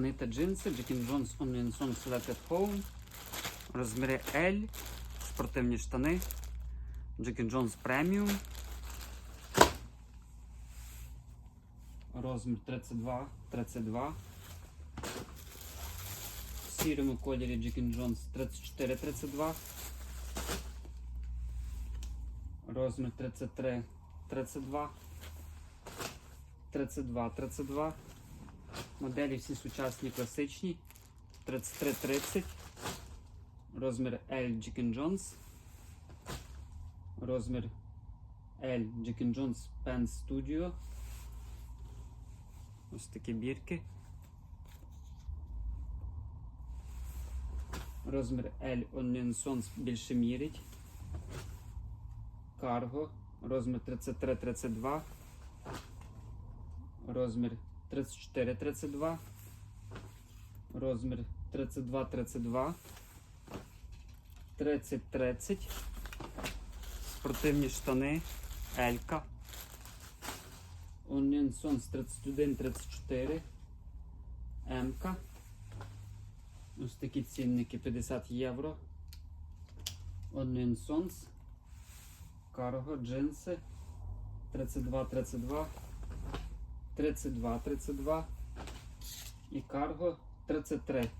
Нита джинси, Jack Jones Onion Song Selected Home. Розміри L. Спортивні штани. Jack Jones Premium. Розмір 32, 32. В сірому кольорі Jack Jones 34, 32. Розмір 33, 32. 32, 32. Моделі всі сучасні, класичні. 33-30. Розмір L Jack Jones. Розмір L Jack Jones Pen Studio. Ось такі бірки. Розмір L Onion Sons більше мірить. Карго. Розмір 33-32. Розмір 34-32. Розмір 32-32. 30-30. Спортивні штани. Елька. Onion Sons 31-34. М-ка. Ось такі цінники 50 євро. Sons. Карго, джинси. 32-32. 32, 32 і карго 33.